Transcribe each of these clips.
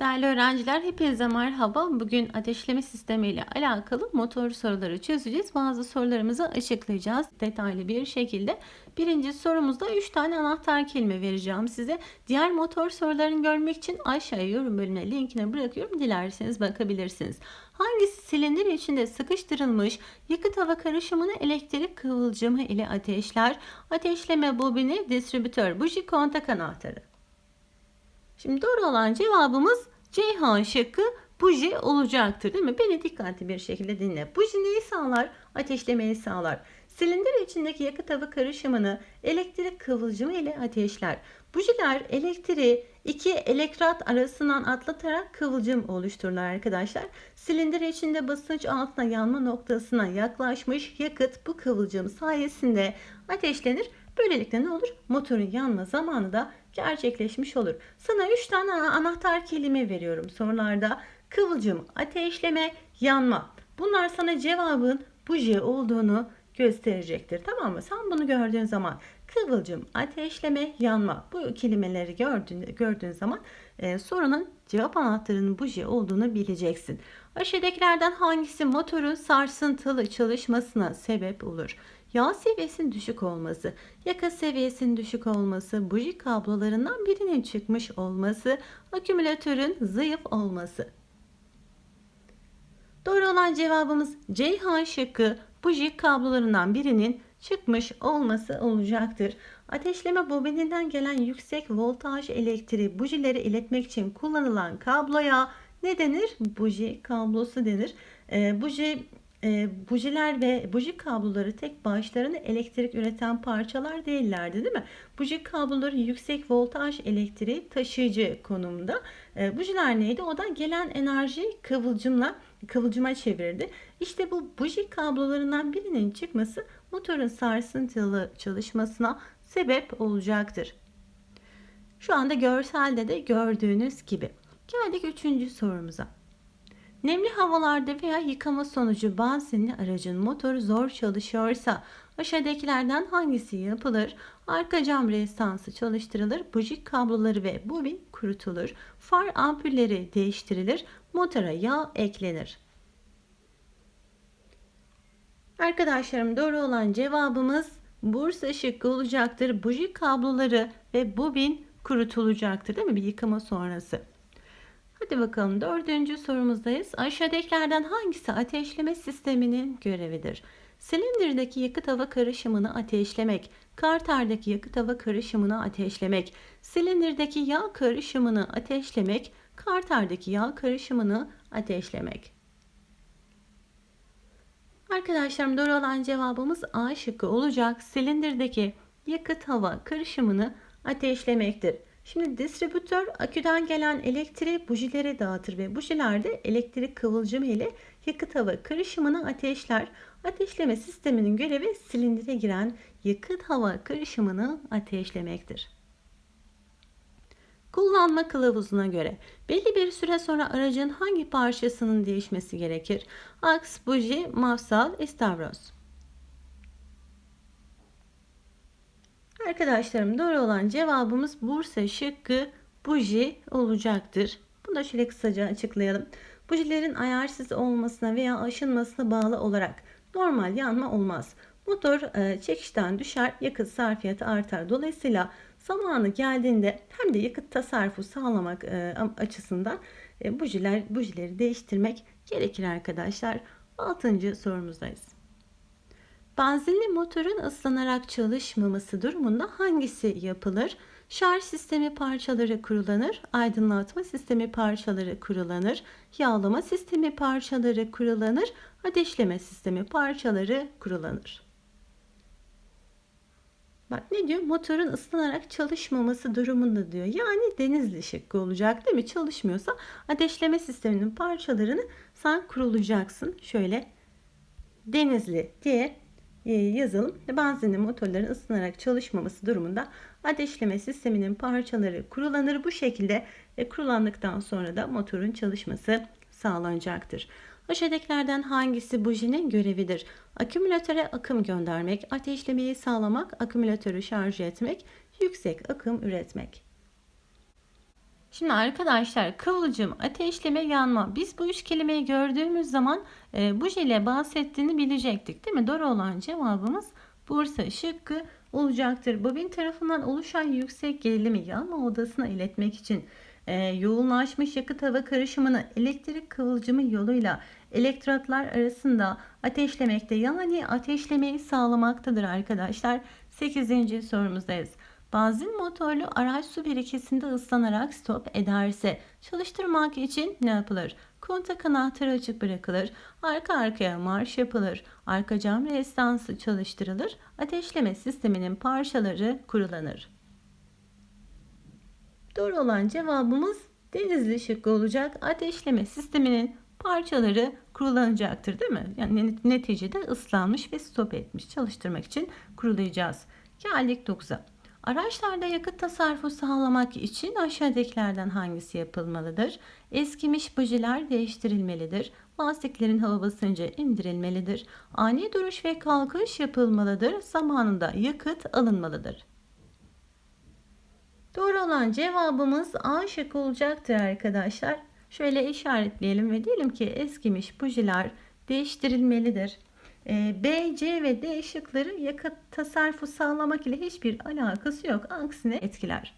Değerli öğrenciler, hepinize merhaba. Bugün ateşleme sistemi ile alakalı motor soruları çözeceğiz. Bazı sorularımızı açıklayacağız detaylı bir şekilde. Birinci sorumuzda 3 tane anahtar kelime vereceğim size. Diğer motor sorularını görmek için aşağıya yorum bölümüne linkini bırakıyorum. Dilerseniz bakabilirsiniz. Hangisi silindir içinde sıkıştırılmış yakıt hava karışımını elektrik kıvılcımı ile ateşler? Ateşleme bobini, distribütör, buji, kontak anahtarı. Şimdi doğru olan cevabımız Ceyhan şıkkı buji olacaktır değil mi? Beni dikkatli bir şekilde dinle. Buji neyi sağlar? Ateşlemeyi sağlar. Silindir içindeki yakıt hava karışımını elektrik kıvılcımı ile ateşler. Bujiler elektriği iki elektrat arasından atlatarak kıvılcım oluştururlar arkadaşlar. Silindir içinde basınç altına yanma noktasına yaklaşmış yakıt bu kıvılcım sayesinde ateşlenir. Böylelikle ne olur? Motorun yanma zamanı da gerçekleşmiş olur. Sana 3 tane anahtar kelime veriyorum sorularda. Kıvılcım, ateşleme, yanma. Bunlar sana cevabın buji olduğunu gösterecektir. Tamam mı? Sen bunu gördüğün zaman kıvılcım, ateşleme, yanma bu kelimeleri gördüğün, gördüğün zaman e, sorunun cevap anahtarının buji olduğunu bileceksin. Aşağıdakilerden hangisi motorun sarsıntılı çalışmasına sebep olur? Yağ seviyesinin düşük olması, yaka seviyesinin düşük olması, buji kablolarından birinin çıkmış olması, akümülatörün zayıf olması. Doğru olan cevabımız Ceyhan şıkkı buji kablolarından birinin çıkmış olması olacaktır. Ateşleme bobininden gelen yüksek voltaj elektriği bujileri iletmek için kullanılan kabloya ne denir? Buji kablosu denir. E, buji e, bujiler ve buji kabloları tek başlarına elektrik üreten parçalar değillerdi değil mi? Buji kabloları yüksek voltaj elektriği taşıyıcı konumda. E, bujiler neydi? O da gelen enerji kıvılcımla kıvılcıma çevirdi. İşte bu buji kablolarından birinin çıkması motorun sarsıntılı çalışmasına sebep olacaktır. Şu anda görselde de gördüğünüz gibi. Geldik üçüncü sorumuza. Nemli havalarda veya yıkama sonucu benzinli aracın motoru zor çalışıyorsa aşağıdakilerden hangisi yapılır? Arka cam restansı çalıştırılır, buji kabloları ve bobin kurutulur, far ampulleri değiştirilir, motora yağ eklenir. Arkadaşlarım doğru olan cevabımız Bursa şıkkı olacaktır. Buji kabloları ve bobin kurutulacaktır değil mi? Bir yıkama sonrası. Hadi bakalım dördüncü sorumuzdayız. Aşağıdakilerden hangisi ateşleme sisteminin görevidir? Silindirdeki yakıt hava karışımını ateşlemek, karterdeki yakıt hava karışımını ateşlemek, silindirdeki yağ karışımını ateşlemek, karterdeki yağ karışımını ateşlemek. Arkadaşlarım doğru olan cevabımız A şıkkı olacak. Silindirdeki yakıt hava karışımını ateşlemektir. Şimdi distribütör aküden gelen elektriği bujilere dağıtır ve bujilerde elektrik kıvılcımı ile yakıt hava karışımını ateşler. Ateşleme sisteminin görevi silindire giren yakıt hava karışımını ateşlemektir. Kullanma kılavuzuna göre belli bir süre sonra aracın hangi parçasının değişmesi gerekir? Aks, buji, mafsal, istavros. Arkadaşlarım doğru olan cevabımız Bursa şıkkı buji olacaktır. Bunu da şöyle kısaca açıklayalım. Bujilerin ayarsız olmasına veya aşınmasına bağlı olarak normal yanma olmaz. Motor e, çekişten düşer, yakıt sarfiyatı artar. Dolayısıyla zamanı geldiğinde hem de yakıt tasarrufu sağlamak e, açısından e, bujiler, bujileri değiştirmek gerekir arkadaşlar. Altıncı sorumuzdayız. Benzinli motorun ıslanarak çalışmaması durumunda hangisi yapılır? Şarj sistemi parçaları kurulanır, aydınlatma sistemi parçaları kurulanır, yağlama sistemi parçaları kurulanır, ateşleme sistemi parçaları kurulanır. Bak ne diyor? Motorun ıslanarak çalışmaması durumunda diyor. Yani denizli şıkkı olacak değil mi? Çalışmıyorsa ateşleme sisteminin parçalarını sen kurulacaksın. Şöyle denizli diye yazalım. Benzinli motorların ısınarak çalışmaması durumunda ateşleme sisteminin parçaları kurulanır. Bu şekilde e, kurulandıktan sonra da motorun çalışması sağlanacaktır. Aşağıdakilerden hangisi bujinin görevidir? Akümülatöre akım göndermek, ateşlemeyi sağlamak, akümülatörü şarj etmek, yüksek akım üretmek. Şimdi arkadaşlar kıvılcım, ateşleme, yanma. Biz bu üç kelimeyi gördüğümüz zaman e, buji ile bahsettiğini bilecektik değil mi? Doğru olan cevabımız Bursa şıkkı olacaktır. Bobin tarafından oluşan yüksek gerilimi yanma odasına iletmek için e, yoğunlaşmış yakıt hava karışımını elektrik kıvılcımı yoluyla elektrotlar arasında ateşlemekte yani ateşlemeyi sağlamaktadır arkadaşlar. 8. sorumuzdayız. Benzin motorlu araç su birikisinde ıslanarak stop ederse çalıştırmak için ne yapılır? Kontak anahtarı açık bırakılır, arka arkaya marş yapılır, arka cam restansı çalıştırılır, ateşleme sisteminin parçaları kurulanır. Doğru olan cevabımız denizli şıkkı olacak. Ateşleme sisteminin parçaları kurulanacaktır değil mi? Yani neticede ıslanmış ve stop etmiş. Çalıştırmak için kurulayacağız. Geldik 9'a. Araçlarda yakıt tasarrufu sağlamak için aşağıdakilerden hangisi yapılmalıdır? Eskimiş bujiler değiştirilmelidir. Lastiklerin hava basıncı indirilmelidir. Ani duruş ve kalkış yapılmalıdır. Zamanında yakıt alınmalıdır. Doğru olan cevabımız A şık olacaktır arkadaşlar. Şöyle işaretleyelim ve diyelim ki eskimiş bujiler değiştirilmelidir. Ee, B, C ve D şıkları yakıt tasarrufu sağlamak ile hiçbir alakası yok. Aksine etkiler.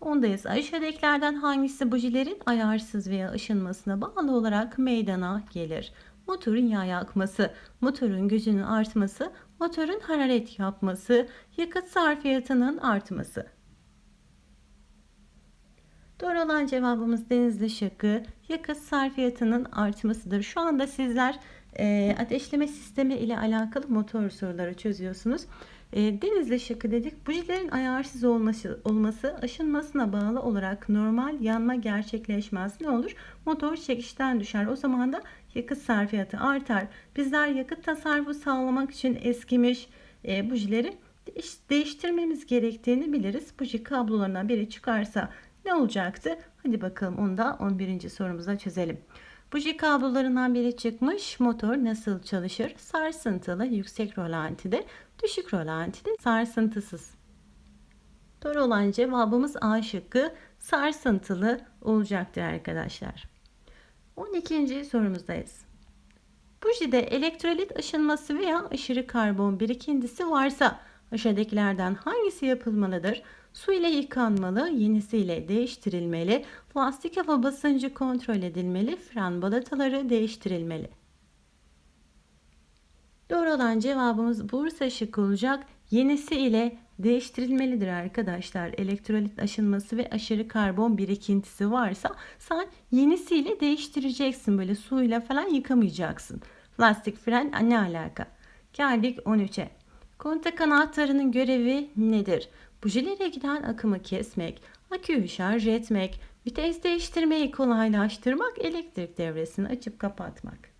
Ondayız. Aşağıdakilerden hangisi bujilerin ayarsız veya ışınmasına bağlı olarak meydana gelir? Motorun yağ yakması, motorun gücünün artması, motorun hararet yapması, yakıt sarfiyatının artması. Doğru olan cevabımız denizli şıkkı. Yakıt sarfiyatının artmasıdır. Şu anda sizler e, ateşleme sistemi ile alakalı motor soruları çözüyorsunuz. E, denizli şıkkı dedik. Bujilerin ayarsız olması, olması aşınmasına bağlı olarak normal yanma gerçekleşmez. Ne olur? Motor çekişten düşer. O zaman da yakıt sarfiyatı artar. Bizler yakıt tasarrufu sağlamak için eskimiş e, bujileri değiştirmemiz gerektiğini biliriz. Buji kablolarından biri çıkarsa ne olacaktı? Hadi bakalım onu da 11. sorumuza çözelim. Buji kablolarından biri çıkmış. Motor nasıl çalışır? Sarsıntılı yüksek rolantide, düşük rolantide sarsıntısız. Doğru olan cevabımız A şıkkı sarsıntılı olacaktır arkadaşlar. 12. sorumuzdayız. Bujide elektrolit aşınması veya aşırı karbon birikintisi varsa aşağıdakilerden hangisi yapılmalıdır? Su ile yıkanmalı, yenisiyle değiştirilmeli, plastik hava basıncı kontrol edilmeli, fren balataları değiştirilmeli. Doğru olan cevabımız Bursa şık olacak. Yenisi ile değiştirilmelidir arkadaşlar. Elektrolit aşınması ve aşırı karbon birikintisi varsa sen yenisiyle değiştireceksin. Böyle suyla falan yıkamayacaksın. Plastik fren ne alaka? Geldik 13'e. Kontak anahtarının görevi nedir? Bujilere giden akımı kesmek, aküyü şarj etmek, vites değiştirmeyi kolaylaştırmak, elektrik devresini açıp kapatmak.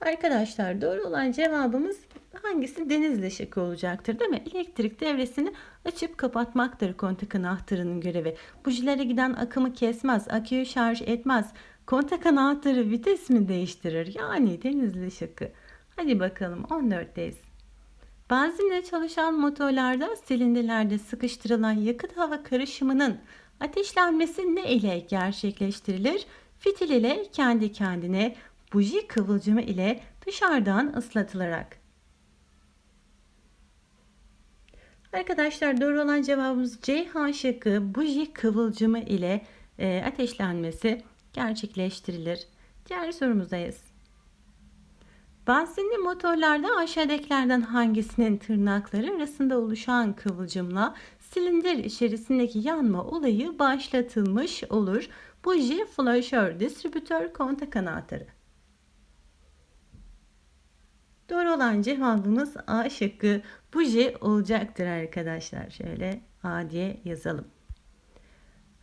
Arkadaşlar doğru olan cevabımız hangisi denizli şıkkı olacaktır değil mi? Elektrik devresini açıp kapatmaktır kontak anahtarının görevi. Bujilere giden akımı kesmez, aküyü şarj etmez. Kontak anahtarı vites mi değiştirir? Yani denizli şıkkı. Hadi bakalım 14'teyiz. Benzinle çalışan motorlarda silindirlerde sıkıştırılan yakıt hava karışımının ateşlenmesi ne ile gerçekleştirilir? Fitil ile kendi kendine, buji kıvılcımı ile dışarıdan ıslatılarak. Arkadaşlar doğru olan cevabımız C şıkkı buji kıvılcımı ile e, ateşlenmesi gerçekleştirilir. Diğer sorumuzdayız. Benzinli motorlarda aşağıdakilerden hangisinin tırnakları arasında oluşan kıvılcımla silindir içerisindeki yanma olayı başlatılmış olur? Buji, flaşör, distribütör, kontak anahtarı. Doğru olan cevabımız A şıkkı buji olacaktır arkadaşlar. Şöyle A diye yazalım.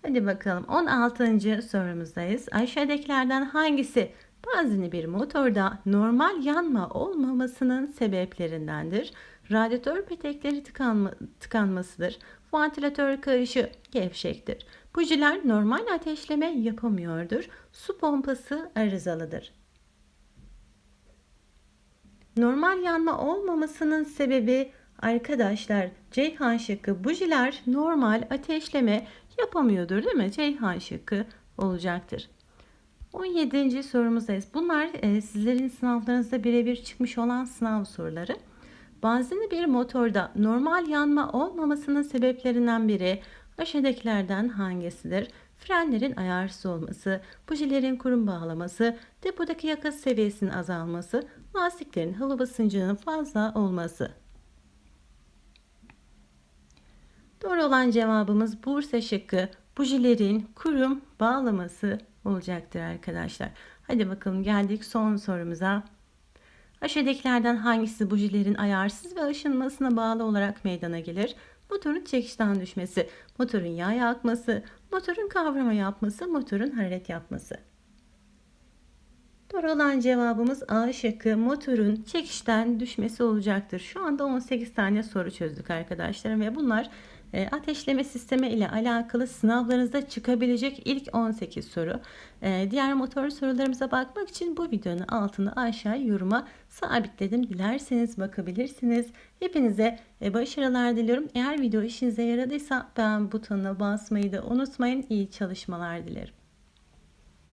Hadi bakalım 16. sorumuzdayız. Aşağıdakilerden hangisi Benzinli bir motorda normal yanma olmamasının sebeplerindendir. Radyatör petekleri tıkanma, tıkanmasıdır. Vantilatör karışı gevşektir. Bujiler normal ateşleme yapamıyordur. Su pompası arızalıdır. Normal yanma olmamasının sebebi Arkadaşlar Ceyhan şıkkı bujiler normal ateşleme yapamıyordur değil mi? Ceyhan şıkkı olacaktır. 17. sorumuzdayız. Bunlar e, sizlerin sınavlarınızda birebir çıkmış olan sınav soruları. Benzinli bir motorda normal yanma olmamasının sebeplerinden biri aşağıdakilerden hangisidir? Frenlerin ayarsız olması, bujilerin kurum bağlaması, depodaki yakıt seviyesinin azalması, lastiklerin hava basıncının fazla olması. Doğru olan cevabımız Bursa şıkkı. Bujilerin kurum bağlaması olacaktır arkadaşlar. Hadi bakalım geldik son sorumuza. Aşağıdakilerden hangisi bujilerin ayarsız ve ışınmasına bağlı olarak meydana gelir? Motorun çekişten düşmesi, motorun yağ akması, motorun kavrama yapması, motorun hararet yapması. Doğru olan cevabımız A şıkkı motorun çekişten düşmesi olacaktır. Şu anda 18 tane soru çözdük arkadaşlarım ve bunlar e, ateşleme sistemi ile alakalı sınavlarınızda çıkabilecek ilk 18 soru. E, diğer motor sorularımıza bakmak için bu videonun altını aşağı yoruma sabitledim. Dilerseniz bakabilirsiniz. Hepinize e, başarılar diliyorum. Eğer video işinize yaradıysa beğen butonuna basmayı da unutmayın. İyi çalışmalar dilerim.